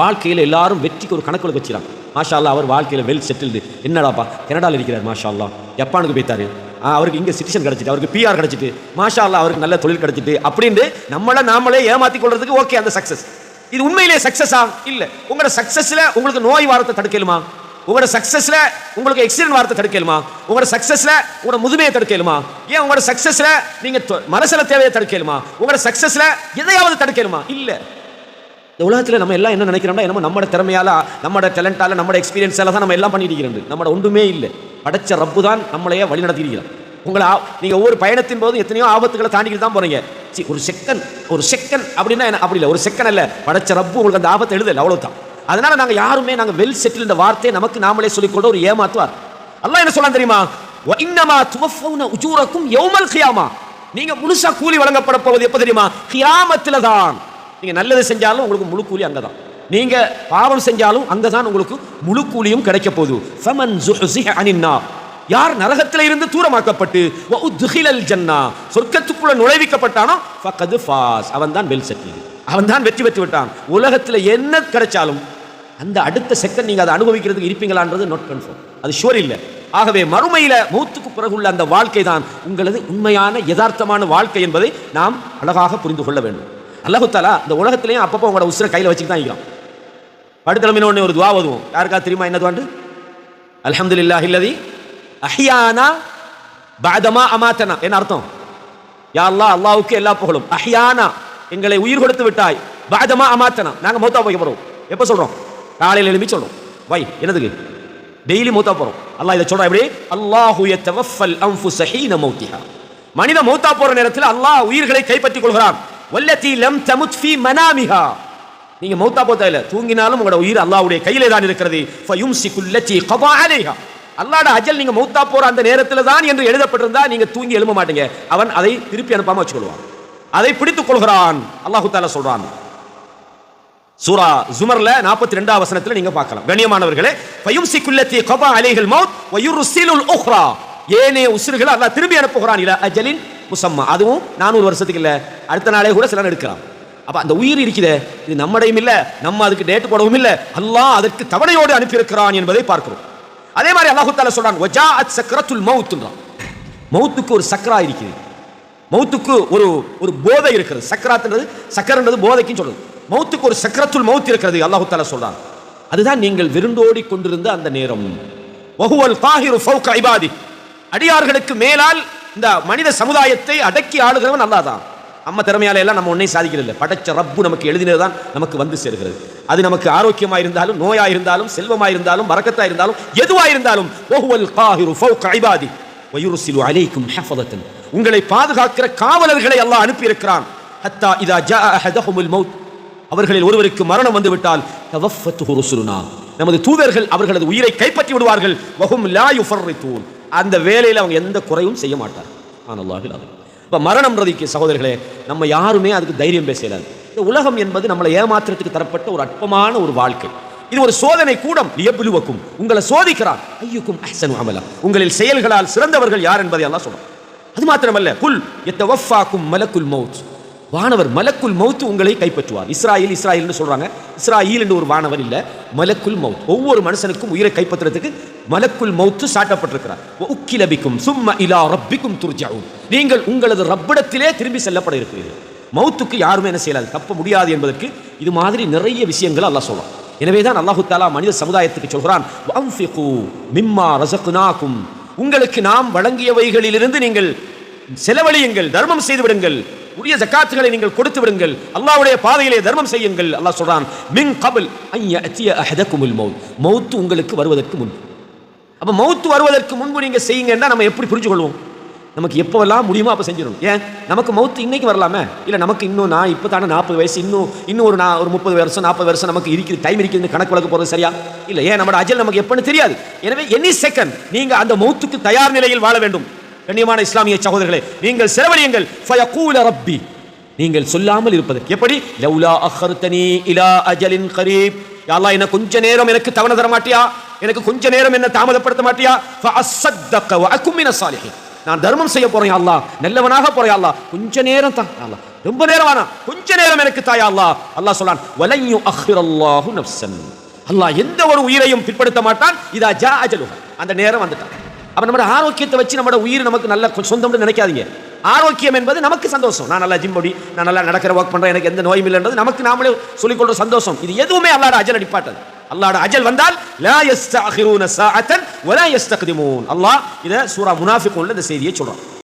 வாழ்க்கையில் எல்லாரும் வெற்றிக்கு ஒரு கணக்கு வச்சுறாங்க மாஷா அவர் வாழ்க்கையில் வெல் செட்டில்டு என்னடாப்பா? கனடாவில் இருக்கிறார் மாஷா அல்லாஹ் ஜப்பானுக்கு போய்த்தாரு அவருக்கு இங்கே சிட்டிசன் கிடச்சிட்டு அவருக்கு பிஆர் கிடச்சிட்டு மாஷா அவருக்கு நல்ல தொழில் கிடச்சிட்டு அப்படின்னு நம்மளை நாமளே ஏமாற்றி கொள்றதுக்கு ஓகே அந்த சக்ஸஸ் இது உண்மையிலே சக்ஸஸா இல்லை. உங்களோட சக்ஸஸில் உங்களுக்கு நோய் வாரத்தை தடுக்கலுமா? உங்களோட சக்ஸஸில் உங்களுக்கு எக்ஸிடென்ட் வாரத்தை தடுக்கலுமா? உங்களோட சக்ஸஸில் உங்களோட முதுமையை தடுக்கலுமா? ஏன் உங்களோட சக்ஸஸில் நீங்கள் மனசில் தேவையை தடுக்கலுமா? உங்களோட சக்ஸஸில் எதையாவது தடுக்கலுமா? இல்லை. இந்த உலகத்தில் நம்ம எல்லாம் என்ன நினைக்கிறோம்னா என்னமோ நம்மளோட திறமையால நம்மளோட டேலண்டால நம்ம எக்ஸ்பீரியன்ஸால தான் நம்ம எல்லாம் பண்ணிட்டு இருக்கிறோம் ஒன்றுமே இல்லை. படைச்ச ரப்பு தான் நம்மளையே வழி நடத்திருக்கிறோம் உங்களை நீங்கள் ஒவ்வொரு பயணத்தின் போது எத்தனையோ ஆபத்துகளை தாண்டிக்கிட்டு தான் போகிறீங்க சி, ஒரு செகண்ட் ஒரு செகண்ட் அப்படின்னா என்ன? அப்படி இல்லை. ஒரு செகண்ட் இல்லை படைச்ச ரப்பு உங்களுக்கு அந்த ஆபத்தை அவ்வளோ தான் அதனால் நாங்கள் யாருமே நாங்கள் வெல் செட்டில் இந்த வார்த்தையை நமக்கு நாமளே சொல்லிக்கொண்ட ஒரு ஏமாத்துவார். அல்லாஹ் என்ன சொல்லலாம் தெரியுமா? "வ இன்னமா துவஃபவுன உஜூரக்கும் யௌமல் கியாமா. நீங்கள் முழுசாக கூலி வழங்கப்பட போவது எப்போ தெரியுமா? கியாமத்தில் தான். நீங்கள் நல்லது செஞ்சாலும் உங்களுக்கு முழு கூலி அங்கதான். நீங்கள் பாவம் செஞ்சாலும் அங்கதான் உங்களுக்கு முழு கூலியும் கிடைக்க போகுது. ஃபமன் யார் நரகத்தில் இருந்து தூரமாக்கப்பட்டு ஜன்னா சொர்க்கத்துக்குள்ள நுழைவிக்கப்பட்டானோ ஃபக்கது ஃபாஸ். அவன் தான் வெல் செட்டில் அவன் தான் வெற்றி பெற்று விட்டான். உலகத்தில் என்ன கிடைச்சாலும் அந்த அடுத்த செகண்ட் நீங்கள் அதை அனுபவிக்கிறதுக்கு இருப்பீங்களான்றது நோட் கன்ஃபார்ம் அது ஷுவர் இல்லை. ஆகவே மறுமையில பிறகு பிறகுள்ள அந்த வாழ்க்கை தான் உங்களது உண்மையான யதார்த்தமான வாழ்க்கை என்பதை நாம் அழகாக புரிந்து கொள்ள வேண்டும். அல்லாஹுத்தாலா இந்த உலகத்திலையும் அப்பப்போ உங்களோட உசுரை கையில் வச்சுட்டு தான் இருக்கிறோம் படுத்தலமின ஒன்று ஒரு துவா ஓதுவோம். யாருக்கா தெரியுமா என்ன துவாண்டு? அல்ஹம்துலில்லாஹ் இல்லதி அஹ்யானா பாதமா அமாத்தனா. என்ன அர்த்தம்? யா அல்லாஹ் அல்லாஹ்வுக்கு எல்லா புகழும். அஹ்யானா எங்களை உயிர் கொடுத்து விட்டாய். பாதமா அமாத்தனா. நாங்க மௌத்தா போய் போகிறோம் எப்போ சொல்றோம்? காலையில் எழுப்பி சொல்றோம். வை என்னதுக்கு? டெய்லி மௌத்தா போகிறோம் அல்லாஹ் இதை சொல்றான் எப்படி? அல்லாஹு யத்தவஃபல் அன்ஃபுஸ ஹீன மௌத்திஹா. மனித மௌத்தா போகிற நேரத்தில் அல்லாஹ் உயிர்களை கைப்பற்றிக் கொள்கிறான். வல்லத்தி லம் தமுத் ஃபி மனாமிஹா. நீங்க மௌத்தா போத்தா இல்ல தூங்கினாலும் உங்களோட உயிர் அல்லாவுடைய கையிலே தான் இருக்கிறது ஃபயும்சிகுல்லதி கபா அலைஹா. அல்லாட அஜல் நீங்க மௌத்தா போற அந்த நேரத்தில் தான் என்று எழுதப்பட்டிருந்தா நீங்க தூங்கி எழும்ப மாட்டீங்க. அவன் அதை திருப்பி அனுப்பாம வச்சுக்கொள்வான். அதை பிடித்துக் கொள்கிறான். அல்லாஹு தாலா சொல்றான். சூரா ஜுமர்ல 42 ரெண்டாம் வசனத்துல நீங்க பார்க்கலாம். கண்ணியமானவர்களே ஃபயும்சிகுல்லதி கபா அலைஹில் மௌத் வயுர்சிலுல் உக்ரா ஏனே உசிறுகளை அல்லாஹ் திரும்பி அனுப்புகிறான். இல அஜலின் முசம்மா. அதுவும் 400 வருஷத்துக்கு இல்லை. அடுத்த நாளே கூட சிலர் எடுக்கலாம். அப்போ அந்த உயிர் இருக்குதே. இது நம்மடையும் இல்லை. நம்ம அதுக்கு டேட் போடவும் இல்லை. அல்லாஹ் அதற்கு தவணையோடு அனுப்பியிருக்கிறான் என்பதை பார்க்கிறோம். அதே மாதிரி அல்லாஹு தாலா சொல்றான் வஜாஅத் சக்ரத்துல் மவுத்துன்றான் மௌத்துக்கு ஒரு சக்ரா இருக்குது. மௌத்துக்கு ஒரு ஒரு போதை இருக்கிறது. சக்கராத்துன்றது சக்கரன்றது போதைக்குன்னு சொல்றது. மௌத்துக்கு ஒரு சக்கரத்துள் மவுத் இருக்கிறது அல்லாஹு தாலா சொல்றான். அதுதான் நீங்கள் விருண்டோடி கொண்டிருந்த அந்த நேரம். வகுவல் காஹிரு ஃபௌக ஐபாதி அடியார்களுக்கு மேலால் இந்த மனித சமுதாயத்தை அடக்கி ஆளுகிறவன் நல்லா தான் அம்மா திறமையால எல்லாம் நம்ம ஒன்றையும் சாதிக்கிறது படைச்ச ரப்பு நமக்கு எழுதினது தான் நமக்கு வந்து சேர்கிறது. அது நமக்கு ஆரோக்கியமாக இருந்தாலும் நோயாக இருந்தாலும் செல்வமாக இருந்தாலும் வரக்கத்தா இருந்தாலும் எதுவாக இருந்தாலும் வஹுவல் காஹிரு ஃபௌக இபாதி வயுர்சிலு அலைக்கும் ஹஃபதத்தன். உங்களை பாதுகாக்கிற காவலர்களை அல்லாஹ் அனுப்பியிருக்கிறான். ஹத்தா இதா ஜா அஹதஹுமுல் மௌத். அவர்களில் ஒருவருக்கு மரணம் வந்துவிட்டால் தவஃபத்துஹு ருசுலுனா. நமது தூதர்கள் அவர்களது உயிரை கைப்பற்றி விடுவார்கள். வஹும் லா யுஃபர்ரித்தூன் அந்த வேலையில் அவங்க எந்த குறையும் செய்ய மாட்டார் ஆனல்லாஹில் அது இப்போ மரணம்ன்றதுக்கு சகோதரர்களே நம்ம யாருமே அதுக்கு தைரியம் பேசலாது இந்த உலகம் என்பது நம்மளை ஏமாற்றத்துக்கு தரப்பட்ட ஒரு அற்பமான ஒரு வாழ்க்கை. இது ஒரு சோதனை கூடம். லியப்லுவக்கும். உங்களை சோதிக்கிறார். ஐயுக்கும் அஹசன் அமலா. உங்களில் செயல்களால் சிறந்தவர்கள் யார் என்பதை எல்லாம் சொல்றோம் அது மாத்திரமல்ல. குல் எத்தவஃபாக்கும் மலக்குல் மௌத். வானவர் மலக்குல் மௌத் உங்களை கைப்பற்றுவார். இஸ்ராயில் இஸ்ராயில்னு சொல்றாங்க. இஸ்ராயில் என்று ஒரு வானவர் இல்லை. மலக்குல் மௌத். ஒவ்வொரு மனுஷனுக்கும் உயிரை கைப்பற்றுறதுக்கு மலக்குல் மௌத்து சாட்டப்பட்டிருக்கிறார். உக்கிலபிக்கும் சும்ம இலா ரப்பிக்கும் துர்ஜாவும் நீங்கள் உங்களது ரப்பிடத்திலே திரும்பி செல்லப்பட இருக்கிறீர்கள். மௌத்துக்கு யாருமே என்ன செய்யலாது. தப்ப முடியாது என்பதற்கு இது மாதிரி நிறைய விஷயங்கள் அல்லாஹ் சொல்றான் எனவே தான் அல்லாஹு தாலா மனித சமுதாயத்துக்கு சொல்கிறான் மிம்மா ரஸக்னாக்கும் உங்களுக்கு நாம் வழங்கியவைகளிலிருந்து நீங்கள் செலவழியுங்கள் தர்மம் செய்து விடுங்கள். உரிய ஜக்காத்துகளை நீங்கள் கொடுத்து விடுங்கள். அல்லாவுடைய பாதையிலே தர்மம் செய்யுங்கள். அல்லாஹ் சொல்றான் மின் கபில் ஐய அத்திய மௌத். மௌத்து உங்களுக்கு வருவதற்கு முன் அப்ப மௌத்து வருவதற்கு முன்பு நீங்க செய்யுங்கன்னா நம்ம எப்படி புரிஞ்சு கொள்வோம் நமக்கு எப்போல்லாம் முடியுமோ அப்போ செஞ்சிடணும். ஏன்? நமக்கு மௌத்து இன்னைக்கு வரலாமே? இல்லை நமக்கு இன்னும் நான் இப்போ தானே நாற்பது வயசு இன்னும் இன்னும் ஒரு நான் ஒரு முப்பது வருஷம் நாற்பது வருஷம் நமக்கு இருக்குது டைம் இருக்குது கணக்கு வழக்கு போகிறது சரியா? இல்லை ஏன் நம்மளோட அஜல் நமக்கு எப்போன்னு தெரியாது. எனவே எனி செகண்ட் நீங்கள் அந்த மௌத்துக்கு தயார் நிலையில் வாழ வேண்டும். கண்ணியமான இஸ்லாமிய சகோதரர்களே நீங்கள் செலவழியுங்கள். ஃபயகூல ரப்பி. நீங்கள் சொல்லாமல் இருப்பதற்கு. எப்படி? லவ்லா அஹர்தனி இலா அஜலின் கரீப். யாரா என்ன கொஞ்ச நேரம் எனக்கு தவணை தர மாட்டியா எனக்கு கொஞ்ச நேரம் என்ன தாமதப்படுத்த மாட்டியா? நான் தர்மம் செய்ய போறேன் அல்லா நல்லவனாக போறேன் அல்லா கொஞ்ச நேரம் தான் அல்லா ரொம்ப நேரம் ஆனா கொஞ்ச நேரம் எனக்கு தாயா அல்லா அல்லாஹ். சொல்லான் வலையு அஹ்ரல்லாஹு நஃப்சன் அல்லாஹ் எந்த ஒரு உயிரையும் பிற்படுத்த மாட்டான். இதா ஜா அஜலு அந்த நேரம் வந்துட்டான். அப்ப நம்ம ஆரோக்கியத்தை வச்சு நம்ம உயிர் நமக்கு நல்ல சொந்தம்னு நினைக்காதீங்க. ஆரோக்கியம் என்பது நமக்கு சந்தோஷம். நான் நல்லா ஜிம் படி நான் நல்லா நடக்கிற ஒர்க் பண்றேன் எனக்கு எந்த நோயும் இல்லைன்றது நமக்கு நாமளே சொல்லிக்கொள்ற சந்தோஷம். இது எதுவுமே அல்லாட அஜல் அடிப்பாட்டது அல்லாட அஜல் வந்தால் லா யஸ்தஅகிரூன சாஅத்தன் வலா யஸ்தக்திமூன் அல்லாஹ் இத சூரா முனாஃபிகூன்ல இந்த செய்தியை சொல்றான்